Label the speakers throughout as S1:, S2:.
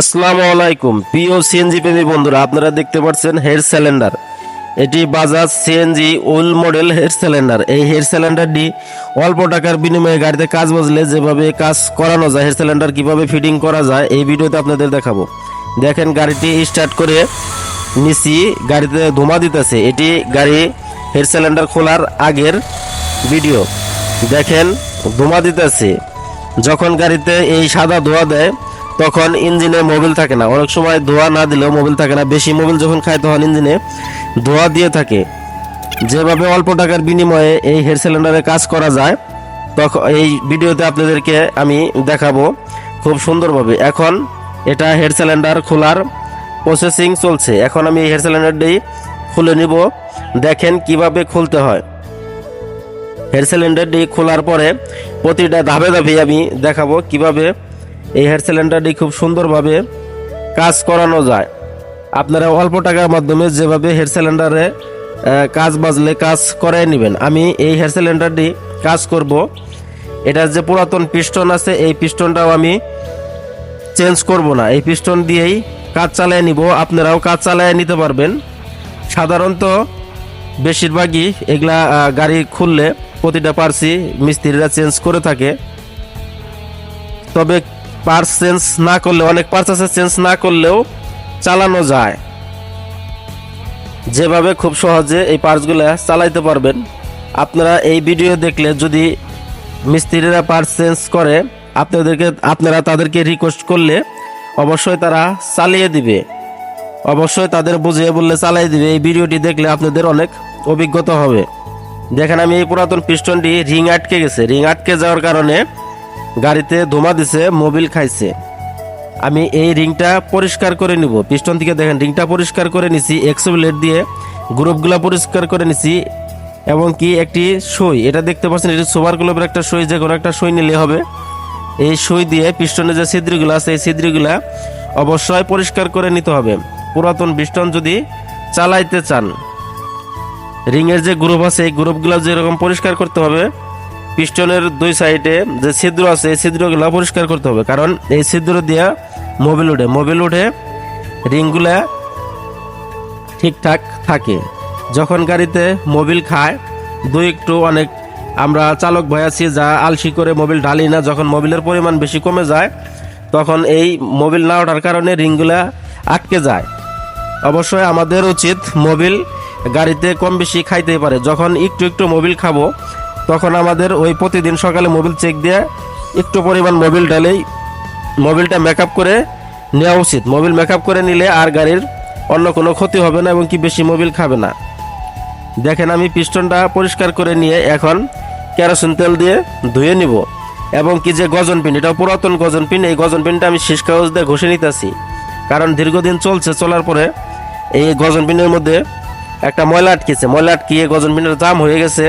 S1: আসসালামু আলাইকুম। প্রিয় সিএনজি প্রেমী বন্ধুরা, আপনারা দেখতে পাচ্ছেন হেয়ার সিলিন্ডার এটি বাজাজ সিএনজি ওল মডেল হেয়ার সিলিন্ডার এই হেয়ার সিলিন্ডারটি অল্প টাকার বিনিময়ে গাড়িতে কাজ বসলে যেভাবে কাজ করানো যায় হেয়ার সিলিন্ডার কীভাবে ফিটিং করা যায়, এই ভিডিওতে আপনাদের দেখাবো। দেখেন গাড়িটি স্টার্ট করে নিচি গাড়িতে ধোঁয়া দিতেছে। এটি গাড়ি হেয়ার সিলিন্ডার খোলার আগের ভিডিও দেখেন, ধোঁয়া দিতেছে। যখন গাড়িতে এই সাদা ধোঁয়া দেয় তখন ইঞ্জিনে মোবিল থাকে না। অনেক সময় ধোঁয়া না দিলেও মোবিল থাকে না। বেশি মোবিল যখন খায় তখন ইঞ্জিনে ধোঁয়া দিয়ে থাকে। যেভাবে অল্প টাকার বিনিময়ে এই হেয়ার সিলিন্ডারে কাজ করা যায় তখন এই ভিডিওতে আপনাদেরকে আমি দেখাবো খুব সুন্দরভাবে। এখন এটা হেয়ার সিলিন্ডার খোলার প্রসেসিং চলছে। এখন আমি এই হেয়ার সিলিন্ডারটি খুলে নিব। দেখেন কীভাবে খুলতে হয়। হেয়ার সিলিন্ডারটি খোলার পরে প্রতিটা ধাপে ধাপে আমি দেখাবো কীভাবে এই হেয়ার সিলিন্ডারটি খুব সুন্দরভাবে কাজ করানো যায়। আপনারা অল্প টাকার মাধ্যমে যেভাবে হেয়ার সিলিন্ডারে কাজ বাজলে কাজ করাই নেবেন। আমি এই হেয়ার সিলিন্ডারটি কাজ করব। এটার যে পুরাতন পিস্টন আছে, এই পিস্টনটাও আমি চেঞ্জ করব না। এই পিস্টন দিয়েই কাজ চালিয়ে নিব। আপনারাও কাজ চালিয়ে নিতে পারবেন। সাধারণত বেশিরভাগই এগুলা গাড়ি খুললে প্রতিটা পার্সি মিস্ত্রিরা চেঞ্জ করে থাকে। তবে পার্স চেঞ্জ না করলে, অনেক পার্স আছে চেঞ্জ না করলেও চালানো যায়। যেভাবে খুব সহজে এই পার্টসগুলো চালাইতে পারবেন। আপনারা এই ভিডিও দেখলে যদি মিস্ত্রিরা পার্টস চেঞ্জ করে, আপনাদেরকে, আপনারা তাদেরকে রিকোয়েস্ট করলে অবশ্যই তারা চালিয়ে দিবে। অবশ্যই তাদের বুঝিয়ে বললে চালাই দিবে। এই ভিডিওটি দেখলে আপনাদের অনেক অভিজ্ঞতা হবে। দেখেন আমি এই পুরাতন পিস্টনটি রিং আটকে গেছে। রিং আটকে যাওয়ার কারণে গাড়িতে ধোমা দিছে, মোবিল খাইছে। আমি এই রিংটা পরিষ্কার করে নিব। পিস্টন থেকে দেখেন, রিংটা পরিষ্কার করে নিছি এক্সো ব্লেড দিয়ে গ্রুপগুলো পরিষ্কার করে নিছি এবং কি একটি সই। এটা দেখতে পাচ্ছেন, এটি সুপার গ্লোবের একটা সই, যে কোনো একটা সই নিলে হবে। এই সই দিয়ে পিস্টনের যে ছিদ্রগুলো আছে, এই ছিদ্রগুলা অবশ্যই পরিষ্কার করে নিতে হবে। পুরাতন পিস্টন যদি চালাইতে চান, রিংয়ের যে গ্রুপ আছে, এই গ্রুপগুলো যেরকম পরিষ্কার করতে হবে পিস্টনের দুই সাইডে যে ছিদ্র আছে, এই ছিদ্রগুলো পরিষ্কার করতে হবে। কারণ এই ছিদ্র দিয়ে মোবিল উঠে। মোবিল উঠে রিংগুলা ঠিকঠাক থাকে। যখন গাড়িতে মোবিল খায়, দুই একটু অনেক আমরা চালক ভয় আছি, যা আলসি করে মোবিল ঢালি না, যখন মোবিলের পরিমাণ বেশি কমে যায়, তখন এই মোবিল না ওঠার কারণে রিংগুলা আটকে যায়। অবশ্যই আমাদের উচিত মোবিল গাড়িতে কম বেশি খাইতেই পারে। যখন একটু একটু মোবিল খাব তখন আমাদের ওই প্রতিদিন সকালে মোবিল চেক দিয়ে একটু পরিমাণ মোবিল ডালেই মোবিলটা মেকআপ করে নেওয়া উচিত। মোবিল মেকআপ করে নিলে আর গাড়ির অন্য কোনো ক্ষতি হবে না এবং কি বেশি মোবিল খাবে না। দেখেন আমি পিস্টনটা পরিষ্কার করে নিয়ে এখন কেরোসিন তেল দিয়ে ধুয়ে নিব এবং কি যে গজন পিন এটা পুরাতন গজন পিন, এই গজন পিনটা আমি শেষ কাগজ দিয়ে ঘষে নিতেছি। কারণ দীর্ঘদিন চলছে, চলার পরে এই গজন পিনের মধ্যে একটা ময়লা আটকেছে। ময়লা আটকিয়ে গজন পিনের জাম হয়ে গেছে।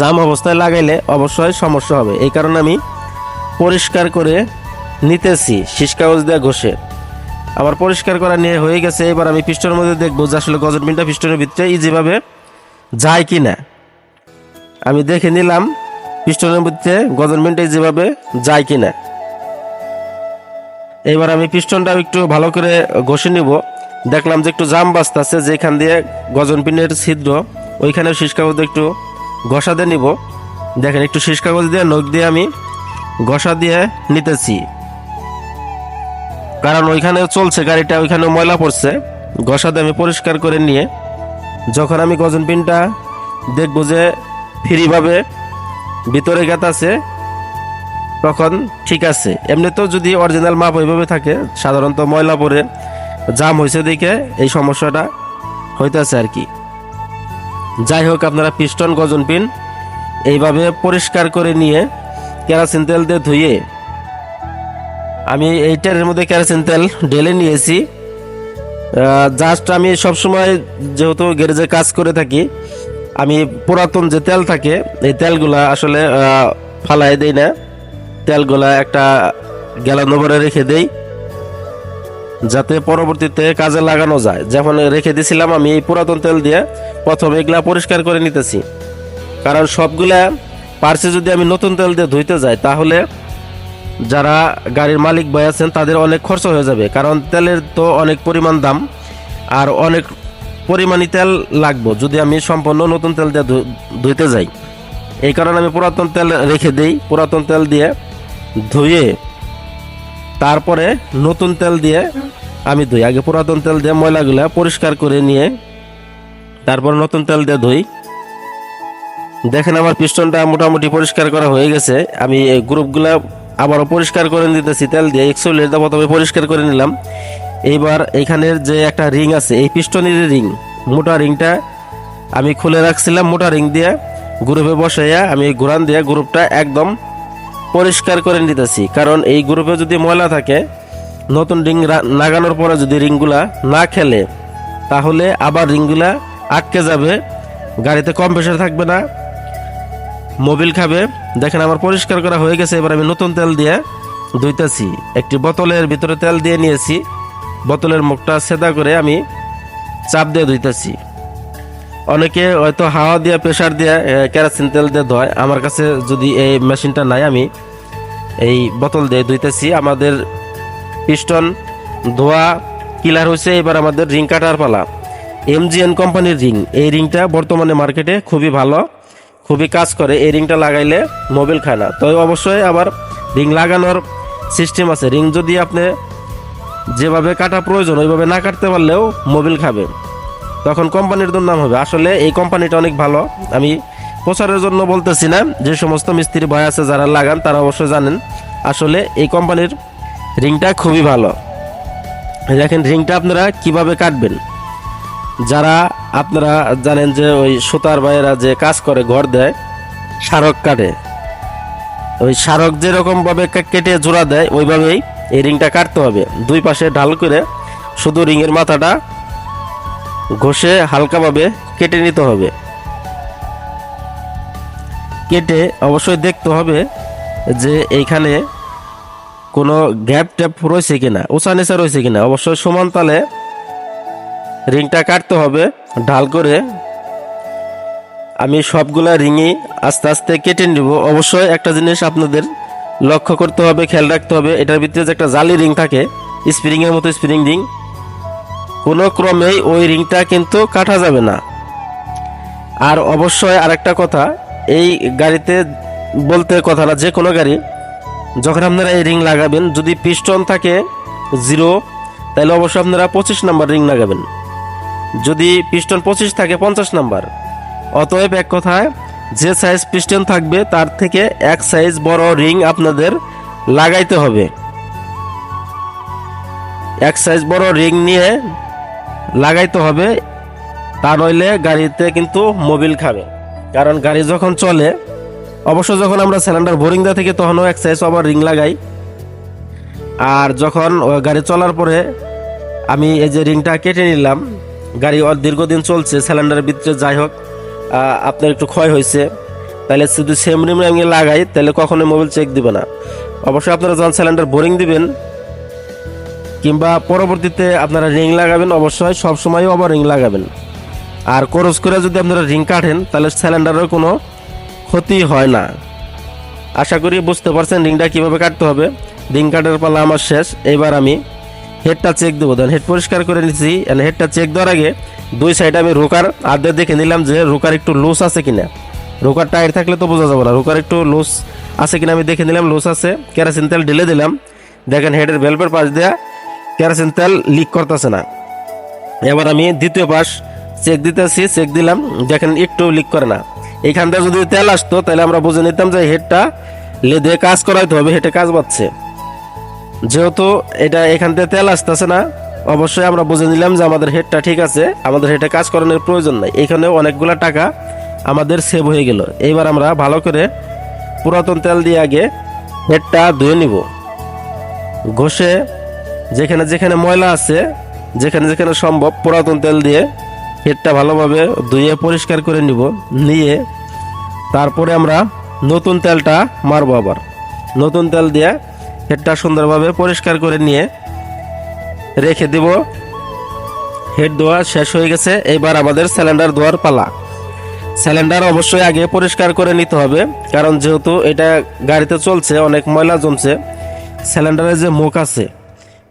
S1: জাম অবস্থায় লাগাইলে অবশ্যই সমস্যা হবে। এই কারণে আমি পরিষ্কার করে নিতেছি, শীষ কাগজ দিয়ে ঘষে। আবার পরিষ্কার করা নিয়ে হয়ে গেছে, এবার আমি পিস্টনের মধ্যে দেখব যে আসলে গজন পিনটা পিস্টনের ভিতরে ইজিভাবে যায় কি না আমি দেখে নিলাম পিস্টনের মধ্যে গজন পিনটা ইজিভাবে যায় কি না এবার আমি পিস্টনটা একটু ভালো করে ঘষে নিব। দেখলাম যে একটু জাম বাস্তাছে যেখান দিয়ে গজন পিনের ছিদ্র ওইখানে শীষ কাগজ একটু দিয়ে নিব। দেখেন, একটু শীষ কাগজ দিয়ে, নখ দিয়ে আমি ঘষা দিয়ে নিতেছি। কারণ ওইখানে চলছে, গাড়িটা ওইখানে ময়লা পড়ছে। দিয়ে আমি পরিষ্কার করে নিয়ে যখন আমি গজন পিনটা দেখব যে ফ্রিভাবে ভিতরে গেত আছে, তখন ঠিক আছে। এমনিতেও যদি অরিজিনাল মাপ ওইভাবে থাকে, সাধারণত ময়লা পরে জাম হয়েছে দেখে এই সমস্যাটা হইতেছে আর কি। যাই হোক, আপনারা পিস্টন গজন পিন, এইভাবে পরিষ্কার করে নিয়ে কেরাসিন তেল দিয়ে ধুয়ে, আমি এইটার মধ্যে কেরাসিন তেল ঢেলে নিয়েছি। জাস্ট আমি সবসময় যেহেতু গ্যারেজে কাজ করে থাকি, আমি পুরাতন যে তেল থাকে, এই তেলগুলা আসলে ফালাই দেই না। তেলগুলা একটা গ্যালান ওভারে রেখে দেই। যাতে পরবর্তীতে কাজে লাগানো যায়। যখন রেখে দিয়েছিলাম আমি এই পুরাতন তেল দিয়ে প্রথম এগুলা পরিষ্কার করে নিতেছি। কারণ সবগুলা পার্সে যদি আমি নতুন তেল দিয়ে ধুইতে যাই, তাহলে যারা গাড়ির মালিক ভাই আছেন, তাদের অনেক খরচ হয়ে যাবে। কারণ তেলের তো অনেক পরিমাণ দাম আর অনেক পরিমাণই তেল লাগবো যদি আমি সম্পূর্ণ নতুন তেল দিয়ে ধুইতে যাই। এই কারণে আমি পুরাতন তেল রেখে দিই। পুরাতন তেল দিয়ে ধুয়ে তারপরে নতুন তেল দিয়ে আমি ধুই। আগে পুরাতন তেল দিয়ে ময়লাগুলা পরিষ্কার করে নিয়ে তারপর নতুন তেল দিয়ে ধুই। দেখেন আমার পিস্টনটা মোটামুটি পরিষ্কার করা হয়ে গেছে। আমি এই গ্রুপগুলা আবারও পরিষ্কার করে দিতেছি তেল দিয়ে একশো লিটার প্রথমে পরিষ্কার করে নিলাম। এইবার এখানের যে একটা রিং আছে, এই পিস্টনের রিং, মোটা রিংটা আমি খুলে রাখছিলাম, মোটা রিং দিয়ে গ্রুপে বসাইয়া আমি ঘুরান দিয়ে গ্রুপটা একদম পরিষ্কার করে নিতেছি। কারণ এই গ্রুপে যদি ময়লা থাকে, নতুন রিং লাগানোর পরে যদি রিংগুলা না খেলে, তাহলে আবার রিংগুলা আটকে যাবে, গাড়িতে কম প্রেশার থাকবে না, মোবিল খাবে। দেখেন আমার পরিষ্কার করা হয়ে গেছে, এবার আমি নতুন তেল দিয়ে ধুইতেছি। একটি বোতলের ভিতরে তেল দিয়ে নিয়েছি, বোতলের মুখটা সেদা করে আমি চাপ দিয়ে ধুইতেছি। অনেকে হয়তো হাওয়া দিয়ে প্রেশার দিয়ে কেরোসিন তেল দিয়ে ধোয়। আমার কাছে যদি এই মেশিনটা নাই, আমি এই বোতল দিয়ে ধুইতেছি। আমাদের পিস্টন, ধোয়া কিলার হয়েছে এবার আমাদের রিং কাটার পালা। এমজিএন কোম্পানির রিং। এই রিংটা বর্তমানে মার্কেটে খুবই ভালো, খুবই কাজ করে। এই রিংটা লাগাইলে মোবিল খায় না। তো অবশ্যই আবার রিং লাগানোর সিস্টেম আছে। রিং যদি আপনি যেভাবে কাটা প্রয়োজন, ওইভাবে না কাটতে পারলেও মোবিল খাবে। তখন কোম্পানির দুর্নাম হবে। আসলে এই কোম্পানিটা অনেক ভালো। আমি প্রচারের জন্য বলতেছি না, যে সমস্ত মিস্ত্রি ভয় আছে যারা লাগান, তারা অবশ্যই জানেন, আসলে এই কোম্পানির রিংটা খুবই ভালো। দেখেন, রিংটা আপনারা কীভাবে কাটবেন? যারা আপনারা জানেন যে ওই সুতার ভাইয়েরা যে কাজ করে, ঘর দেয় স্মারক কাটে। ওই স্মারক যেরকম ভাবে কেটে জোড়া দেয়, ওইভাবেই এই রিংটা কাটতে হবে। দুই পাশে ঢাল করে শুধু রিংয়ের মাথাটা ঘষে হালকাভাবে কেটে নিতে হবে। কেটে অবশ্যই দেখতে হবে যে এইখানে কোনো গ্যাপ ট্যাপ রয়েছে কিনা উঁচা নিচা রয়েছে কিনা। অবশ্যই সমান তালে রিংটা কাটতে হবে, ঢাল করে। আমি সবগুলা রিংই আস্তে আস্তে কেটে নিব। অবশ্যই একটা জিনিস আপনাদের লক্ষ্য করতে হবে, খেয়াল রাখতে হবে, এটার ভিতরে যে একটা জালি রিং থাকে, স্প্রিং এর মতো স্প্রিং রিং, কোনো ক্রমেই ওই রিংটা কিন্তু কাটা যাবে না। আর অবশ্যই আরেকটা কথা এই গাড়িতে বলতে কথাটা যে কোনো গাড়ি, যখন আপনারা এই রিং লাগাবেন, যদি পিস্টন থাকে জিরো, তাহলে অবশ্যই আপনারা পঁচিশ নাম্বার রিং লাগাবেন। যদি পিস্টন পঁচিশ থাকে, পঞ্চাশ নাম্বার। অতএব এক কথায়, যে সাইজ পিস্টন থাকবে, তার থেকে এক সাইজ বড় রিং আপনাদের লাগাইতে হবে। এক সাইজ বড় রিং নিয়ে লাগাইতে হবে, তা নইলে গাড়িতে কিন্তু মোবিল খাবে। কারণ গাড়ি যখন চলে, অবশ্য যখন আমরা সিলিন্ডার বোরিং দেওয়া থেকে তখনও এক সাইজ আবার রিং লাগাই। আর যখন গাড়ি চলার পরে আমি এই যে রিংটা কেটে নিলাম, গাড়ি দীর্ঘদিন চলছে, সিলিন্ডারের ভিতরে যাই হোক আপনার একটু ক্ষয় হয়েছে। তাহলে শুধু সেম রিম আমি লাগাই, তাহলে কখনোই মোবিল চেক দিবে না। অবশ্যই আপনারা যখন সিলিন্ডার বোরিং দিবেন, কিংবা পরবর্তীতে আপনারা রিং লাগাবেন, অবশ্যই সব সময়ও আবার রিং লাগাবেন। আর খরচ করে যদি আপনারা রিং কাটেন, তাহলে সিলিন্ডারের কোনো ক্ষতি হয় না। আশা করি বুঝতে পারছেন রিংটা কীভাবে কাটতে হবে। রিং কাটার পালা আমার শেষ। এবার আমি হেডটা চেক দেবো। দেন হেড পরিষ্কার করে নিচ্ছি হেডটা চেক দেওয়ার আগে দুই সাইডে আমি রোকার আর্ধে দেখে নিলাম যে রোকার একটু লুজ আছে কিনা। রোকার টায়ার থাকলে তো বোঝা যাবে না। রোকার একটু লুজ আছে কিনা আমি দেখে নিলাম লুজ আছে। কেরাসিন তেল ঢেলে দিলাম। দেখেন হেডের ভেলভের পাশ দেওয়া কেরাসিন তেল লিক করতেছে না। এবার আমি দ্বিতীয় পাশ চেক দিতেছি, চেক দিলাম, দেখেন একটু লিক করে না। এখান থেকে যদি তেল আসতো, তাহলে আমরা বুঝে নিতাম যে হেডটা লেদে কাজ করাইতে হবে, হেডে কাজ পাচ্ছে যেহেতু এটা এখান থেকে তেল আসতেছে না, অবশ্যই আমরা বুঝে নিলাম যে আমাদের হেডটা ঠিক আছে, আমাদের হেডে কাজ করানোর প্রয়োজন নাই। এখানে অনেকগুলো টাকা আমাদের সেভ হয়ে গেল। এইবার আমরা ভালো করে পুরাতন তেল দিয়ে আগে হেডটা ধুয়ে নিব। ঘষে যেখানে যেখানে ময়লা আছে, যেখানে যেখানে সম্ভব পুরাতন তেল দিয়ে হেডটা ভালোভাবে ধুয়ে পরিষ্কার করে নিব, নিয়ে তারপরে আমরা নতুন তেলটা মারবো আবার। নতুন তেল দিয়ে হেডটা সুন্দরভাবে পরিষ্কার করে নিয়ে রেখে দিব। হেড ধোয়া শেষ হয়ে গেছে, এবার আমাদের সিলিন্ডার ধোয়ার পালা। সিলিন্ডার অবশ্যই আগে পরিষ্কার করে নিতে হবে, কারণ যেহেতু এটা গাড়িতে চলছে, অনেক ময়লা জমছে সিলিন্ডারের যে মুখ আছে,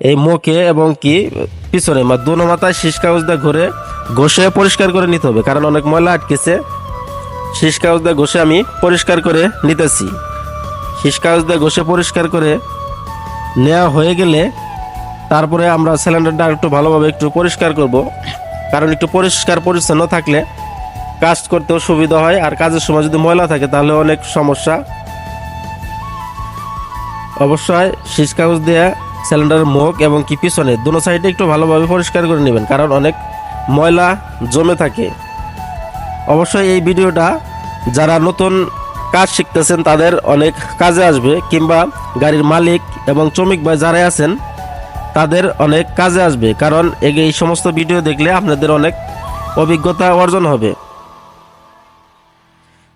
S1: এই মুখে এবং কি পিছনে মানে দোনো মাথায় শীষ কাগজ দিয়ে ঘুরে ঘষে পরিষ্কার করে নিতে হবে, কারণ অনেক ময়লা আটকেছে। শীষ কাগজ দিয়ে ঘষে আমি পরিষ্কার করে নিতেছি। শীষ কাগজ দিয়ে ঘষে পরিষ্কার করে নেওয়া হয়ে গেলে তারপরে আমরা সিলিন্ডারটা একটু ভালোভাবে একটু পরিষ্কার করব। কারণ একটু পরিষ্কার পরিচ্ছন্ন থাকলে কাজ করতেও সুবিধা হয়, আর কাজের সময় যদি ময়লা থাকে তাহলে অনেক সমস্যা। অবশ্যই শীষ কাগজ দিয়ে সিলিন্ডারের মুখ এবং কি পিছনে, দুনো সাইডে একটু ভালোভাবে পরিষ্কার করে নেবেন, কারণ অনেক ময়লা জমে থাকে। অবশ্যই এই ভিডিওটা যারা নতুন কাজ শিখতেছেন তাদের অনেক কাজে আসবে, কিংবা গাড়ির মালিক এবং শ্রমিক ভাই যারা আছেন, তাদের অনেক কাজে আসবে, কারণ এই- এই সমস্ত ভিডিও দেখলে আপনাদের অনেক অভিজ্ঞতা অর্জন হবে।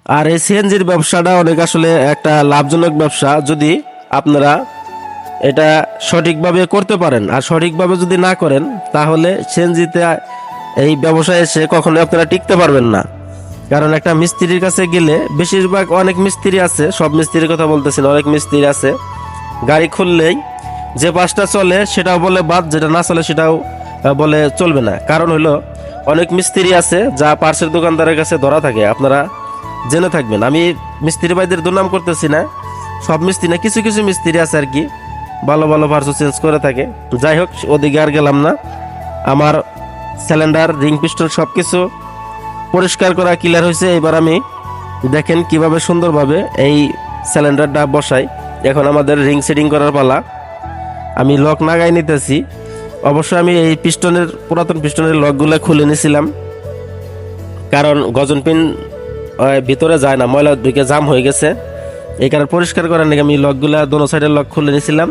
S1: আর এই সিএনজির ব্যবসাটা অনেক আসলে একটা লাভজনক ব্যবসা, যদি আপনারা এটা সঠিকভাবে করতে পারেন। আর সঠিকভাবে যদি না করেন, তাহলে সিএনজিতে এই ব্যবসায় এসে কখনো আপনারা টিকতে পারবেন না। কারণ একটা মিস্ত্রির কাছে গেলে বেশিরভাগ অনেক মিস্ত্রি আছে, সব মিস্ত্রির কথা বলতেছেন অনেক মিস্ত্রি আছে। গাড়ি খুললেই যে বাসটা চলে সেটাও বলে বাদ, যেটা না চলে সেটাও বলে চলবে না। কারণ হলো, অনেক মিস্ত্রি আছে যা পার্সের দোকানদারের কাছে ধরা থাকে, আপনারা জেনে থাকবেন। আমি মিস্ত্রি ভাইদের দুর্নাম করতেছি না, সব মিস্ত্রি না, কিছু কিছু মিস্ত্রি আছে আর কি, ভালো ভালো পার্সও চেঞ্জ করে থাকে। যাই হোক, ওদিকে আর গেলাম না। আমার সিলিন্ডার, রিং পিস্টল সব কিছু পরিষ্কার করা ক্লিয়ার হয়েছে। এবার আমি দেখেন কীভাবে সুন্দরভাবে এই সিলিন্ডারটা বসাই। এখন আমাদের রিং সেটিং করার পালা। আমি লক নাগাই নিতেছি। অবশ্যই আমি এই পিস্টনের, পুরাতন পিস্টনের লকগুলো খুলে নিয়েছিলাম কারণ গজন পিন ভিতরে যায় না ময়লা ঢুকে জাম হয়ে গেছে। এই কারণে পরিষ্কার করার নাকি আমি লকগুলা দোনো সাইডের লক খুলে নিয়েছিলাম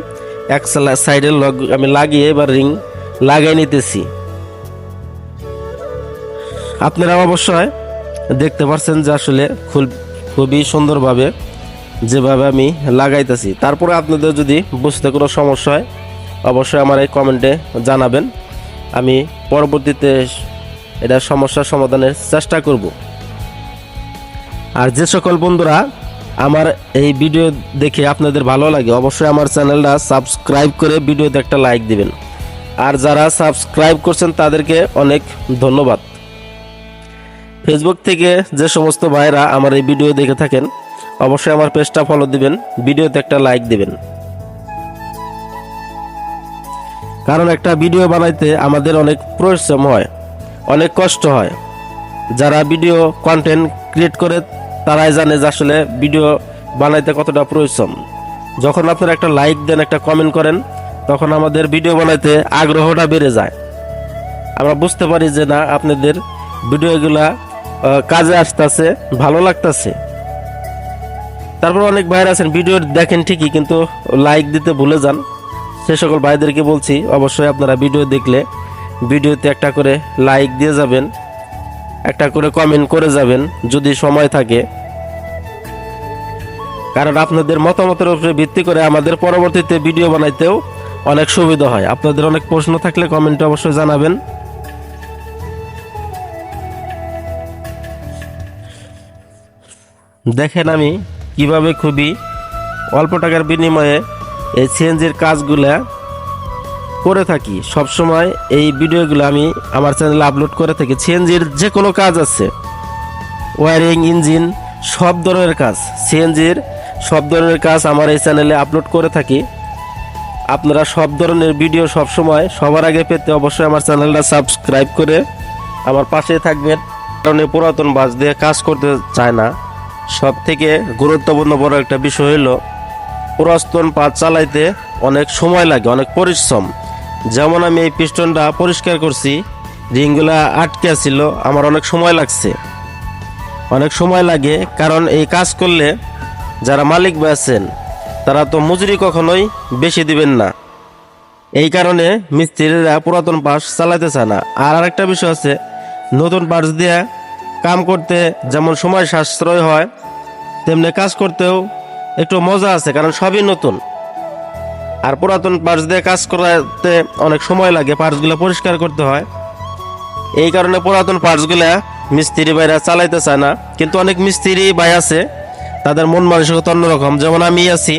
S1: এক সাইডের লক আমি লাগিয়ে এবার রিং লাগাই নিতেছি। আপনারা অবশ্যই দেখতে পাচ্ছেন যে আসলে খুব, খুবই সুন্দরভাবে যেভাবে আমি লাগাইতেছি। তারপরে আপনাদের যদি বুঝতে কোনো সমস্যা হয়, অবশ্যই আমার এই কমেন্টে জানাবেন। আমি পরবর্তীতে এটা সমস্যার সমাধানের চেষ্টা করব। আর যে সকল বন্ধুরা আমার এই ভিডিও দেখে আপনাদের ভালো লাগে, অবশ্যই আমার চ্যানেলটা সাবস্ক্রাইব করে ভিডিওতে একটা লাইক দিবেন। আর যারা সাবস্ক্রাইব করছেন, তাদেরকে অনেক ধন্যবাদ। ফেসবুক থেকে যে সমস্ত ভাইরা আমার এই ভিডিও দেখে থাকেন, অবশ্যই আমার পেজটা ফলো দিবেন ভিডিওতে একটা লাইক দিবেন। কারণ একটা ভিডিও বানাইতে আমাদের অনেক পরিশ্রম হয়, অনেক কষ্ট হয়। যারা ভিডিও কন্টেন্ট ক্রিয়েট করে, তারাই জানে যে আসলে ভিডিও বানাইতে কতটা পরিশ্রম। যখন আপনারা একটা লাইক দেন, একটা কমেন্ট করেন, তখন আমাদের ভিডিও বানাইতে আগ্রহটা বেড়ে যায়। আমরা বুঝতে পারি যে না, আপনাদের ভিডিওগুলা কাজে আসতেছে, ভালো লাগতেছে। তারপর অনেক ভাইরা আছেন ভিডিও দেখেন ঠিকই, কিন্তু লাইক দিতে ভুলে যান। সে সকল ভাইদেরকে বলছি, অবশ্যই আপনারা ভিডিও দেখলে ভিডিওতে একটা করে লাইক দিয়ে যাবেন, একটা করে কমেন্ট করে যাবেন, যদি সময় থাকে। কারণ আপনাদের মতামতের উপরে ভিত্তি করে আমাদের পরবর্তীতে ভিডিও বানাইতেও অনেক সুবিধা হয়। আপনাদের অনেক প্রশ্ন থাকলে কমেন্টে অবশ্যই জানাবেন। দেখেন আমি কীভাবে খুবই অল্প টাকার বিনিময়ে এই সিএনজির কাজগুলা করে থাকি। সব সময় এই ভিডিওগুলো আমি আমার চ্যানেলে আপলোড করে থাকি। সিএনজির যে কোনো কাজ আছে ওয়ারিং ইঞ্জিন সব ধরনের কাজ, সিএনজির সব ধরনের কাজ আমার এই চ্যানেলে আপলোড করে থাকি। আপনারা সব ধরনের ভিডিও সব সময় সবার আগে পেতে অবশ্যই আমার চ্যানেলটা সাবস্ক্রাইব করে আমার পাশে থাকবেন। কারণ পুরাতন বাস দিয়ে কাজ করতে চায় না। সব থেকে গুরুত্বপূর্ণ বড় একটা বিষয় হলো পুরাতন পাত চালাইতে অনেক সময় লাগে, অনেক পরিশ্রম। যেমন আমি এই পিস্টনটা পরিষ্কার করছি, রিংগুলা আটকে ছিল, আমার অনেক সময় লাগছে। অনেক সময় লাগে, কারণ এই কাজ করলে যারা মালিক আছেন, তারা তো মজুরি কখনোই বেশি দিবেন না। এই কারণে মিস্ত্রিরা পুরাতন পাস চালাতে চায় না। আর আরেকটা বিষয় আছে, নতুন পার্স দিয়ে কাম করতে যেমন সময় সাশ্রয় হয়, তেমনি কাজ করতেও একটু মজা আছে, কারণ সবই নতুন। আর পুরাতন পার্স দিয়ে কাজ করাতে অনেক সময় লাগে পার্সগুলো পরিষ্কার করতে হয়। এই কারণে পুরাতন পার্টসগুলা মিস্ত্রি ভাইরা চালাইতে চায় না। কিন্তু অনেক মিস্ত্রি ভাই আছে, তাদের মন মানসিকতা অন্যরকম। যেমন আমি আছি,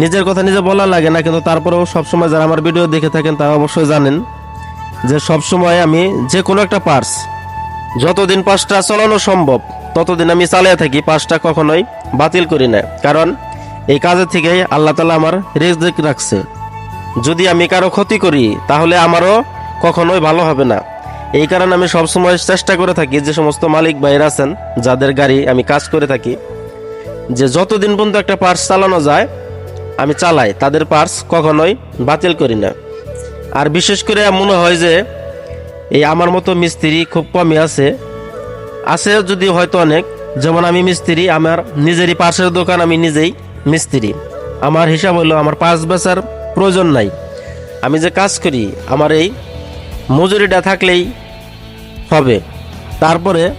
S1: নিজের কথা নিজে বলা লাগে না, কিন্তু তারপরেও সবসময় যারা আমার ভিডিও দেখে থাকেন, তারা অবশ্যই জানেন যে সবসময় আমি যে কোনো একটা পার্স যতদিন পাঁচটা চালানো সম্ভব, ততদিন আমি চালিয়ে থাকি, পাঁচটা কখনোই বাতিল করি না। কারণ, এই কাজের থেকেই আল্লাহ তালা আমার রেজেক রাখছে। যদি আমি কারও ক্ষতি করি, তাহলে আমারও কখনোই ভালো হবে না। এই কারণে আমি সবসময় চেষ্টা করে থাকি, যে সমস্ত মালিক ভাইয়ের আছেন, যাদের গাড়ি আমি কাজ করে থাকি, যে যতদিন পর্যন্ত একটা পার্স চালানো যায়, আমি চালাই, তাদের পার্স কখনোই বাতিল করি না। আর বিশেষ করে মনে হয় যে এই আমার মতো মিস্ত্রি খুব কমই আছে। আছে যদি হয়তো অনেক। যেমন আমি মিস্ত্রি, আমার নিজেরই পাশের দোকান, আমি নিজেই মিস্ত্রি। আমার হিসাব হলো আমার পাঁচ বেচার প্রয়োজন নাই। আমি যে কাজ করি, আমার এই মজুরিটা থাকলেই হবে। তারপরে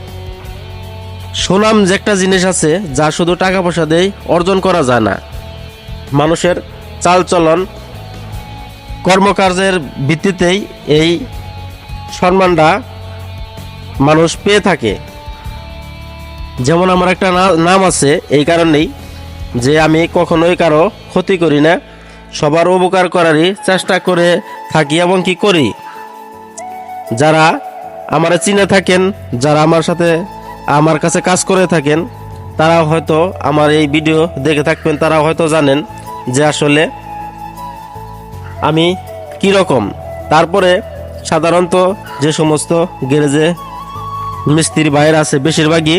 S1: সুনাম যে একটা জিনিস আছে, যা শুধু টাকা পয়সা দিয়ে অর্জন করা যায় না। মানুষের চালচলন কর্মকার্যের ভিত্তিতেই এই সম্মানটা মানুষ পেয়ে থাকে। যেমন আমার একটা নাম আছে এই কারণেই যে আমি কখনোই কারও ক্ষতি করি না। সবার উপকার করারই চেষ্টা করে থাকি এবং কি করি? যারা আমার চিনে থাকেন, যারা আমার সাথে আমার কাছে কাজ করে থাকেন তারা হয়তো আমার এই ভিডিও দেখে থাকবেন তারা হয়তো জানেন যে আসলে আমি কি রকম। তারপরে সাধারণত যে সমস্ত গ্যারেজে মিস্ত্রি, বাইরে আছে, বেশিরভাগই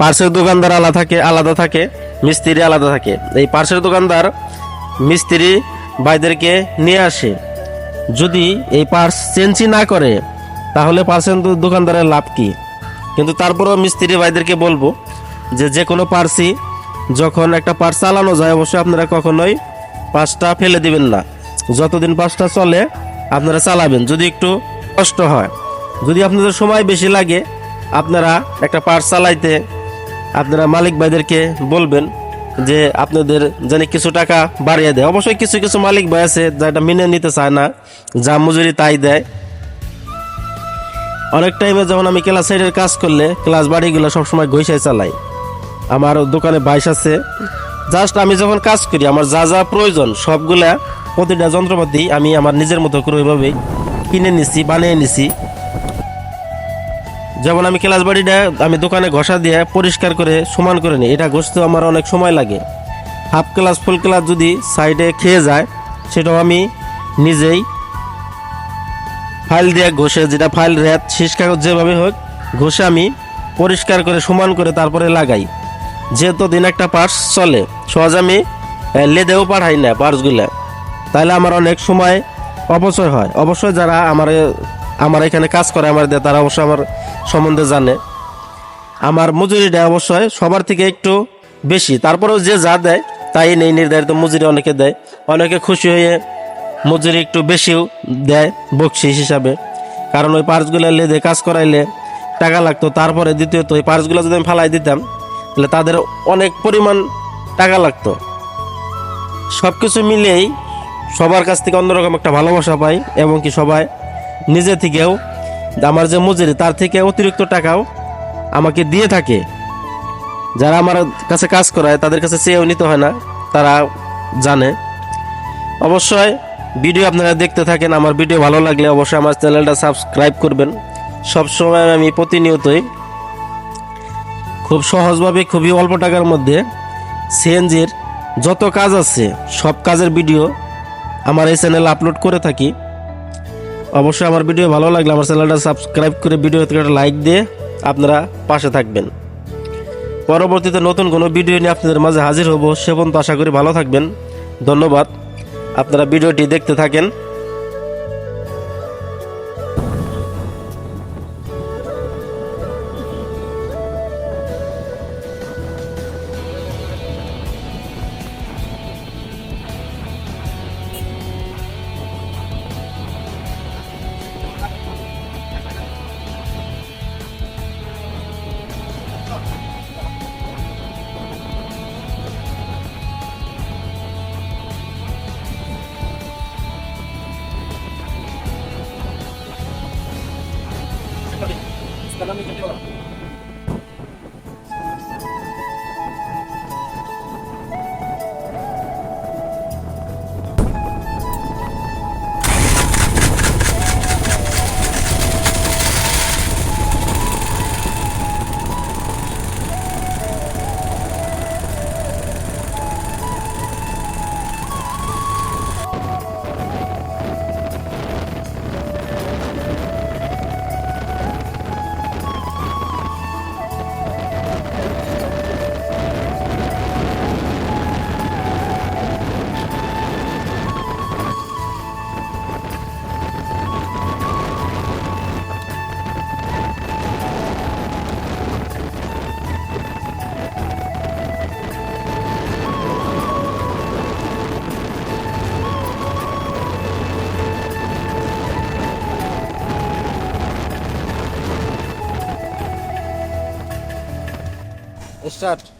S1: পার্সের দোকানদার আলাদা থাকে আলাদা থাকে, মিস্ত্রি আলাদা থাকে। এই পার্সের দোকানদার মিস্ত্রি ভাইদেরকে নিয়ে আসে। যদি এই পার্স চেঞ্জই না করে, তাহলে পার্সের দোকানদারের লাভ কি? কিন্তু তারপরেও মিস্ত্রি ভাইদেরকে বলব যে যে কোনো পার্সই যখন একটা পার্স চালানো যায়, অবশ্যই আপনারা কখনোই পাঁচটা ফেলে দিবেন না। যতদিন পাঁচটা চলে আপনারা চালাবেন। যদি একটু কষ্ট হয়, যদি আপনাদের সময় বেশি লাগে, আপনারা একটা পার্স চালাইতে আপনারা মালিক ভাইদেরকে বলবেন যে আপনাদের যেন কিছু টাকা বাড়িয়ে দেয়। অবশ্যই কিছু কিছু মালিক ভাই আছে যেটা মেনে নিতে চায় না, যা মজুরি তাই দেয়। অনেক টাইমে যখন আমি ক্লাস সাইডের কাজ করলে ক্লাস বাড়িগুলো সবসময় ঘষাই চালাই। আমার দোকানে বাইশ আছে। জাস্ট আমি যখন কাজ করি, আমার যা যা প্রয়োজন, সবগুলা প্রতিটা যন্ত্রপাতি আমি আমার নিজের মতো করে ওইভাবেই কিনে নিছি, বানিয়ে নিছি। যেমন আমি ক্লাস বাড়িটা আমি দোকানে ঘষা দিয়ে পরিষ্কার করে সমান করে নিই, এটা ঘষতে আমার অনেক সময় লাগে। হাফ ক্লাস, ফুল ক্লাস যদি সাইডে খেয়ে যায়, সেটাও আমি নিজেই ফাইল দিয়ে ঘষে, যেটা ফাইল রেত শীষ কাগজ যেভাবে হোক, ঘষে আমি পরিষ্কার করে সমান করে তারপরে লাগাই। যেহেতু দিন একটা পার্স চলে, সহজ আমি লেদেও পাঠাই না পার্সগুলো। তাহলে আমার অনেক সময় অপচয় হয়। অবশ্যই যারা আমার আমার এখানে কাজ করে, আমার দিয়ে তারা অবশ্যই আমার সম্বন্ধে জানে। আমার মজুরিটা অবশ্যই, সবার থেকে একটু বেশি। তারপরেও যে যা দেয়, তাই নেই, নির্ধারিত মজুরি অনেকে দেয়। অনেকে খুশি হয়ে মজুরি একটু বেশিও দেয় বকশিস হিসাবে। কারণ ওই পার্সগুলো লেদে কাজ করাইলে টাকা লাগতো। তারপরে দ্বিতীয়ত, ওই পার্সগুলো যদি আমি ফালাই দিতাম, তাহলে তাদের অনেক পরিমাণ টাকা লাগতো। সব কিছু মিলেই সবার কাছ থেকে অন্যরকম একটা ভালোবাসা পাই এবং কি সবাই নিজে থেকেও আমার যে মজুরি, তার থেকে অতিরিক্ত টাকাও আমাকে দিয়ে থাকে। যারা আমার কাছে কাজ করায়, তাদের কাছে চেয়েও নিতে হয় না, তারা জানে। অবশ্যই ভিডিও আপনারা দেখতে থাকেন, আমার ভিডিও ভালো লাগলে অবশ্যই আমার চ্যানেলটা সাবস্ক্রাইব করবেন। সবসময় আমি প্রতিনিয়তই খুব সহজভাবে, খুবই অল্প টাকার মধ্যে সিএনজির যত কাজ আছে, সব কাজের ভিডিও আমার এই চ্যানেল আপলোড করে থাকি। অবশ্যই আমার ভিডিও ভালো লাগলে আমার চ্যানেলটা সাবস্ক্রাইব করে ভিডিওতে একটা লাইক দিয়ে আপনারা পাশে থাকবেন। পরবর্তীতে নতুন কোনো ভিডিও নিয়ে আপনাদের মাঝে হাজির হব, সে পর্যন্ত আশা করি ভালো থাকবেন। ধন্যবাদ। আপনারা ভিডিওটি দেখতে থাকেন।
S2: স্টার্ট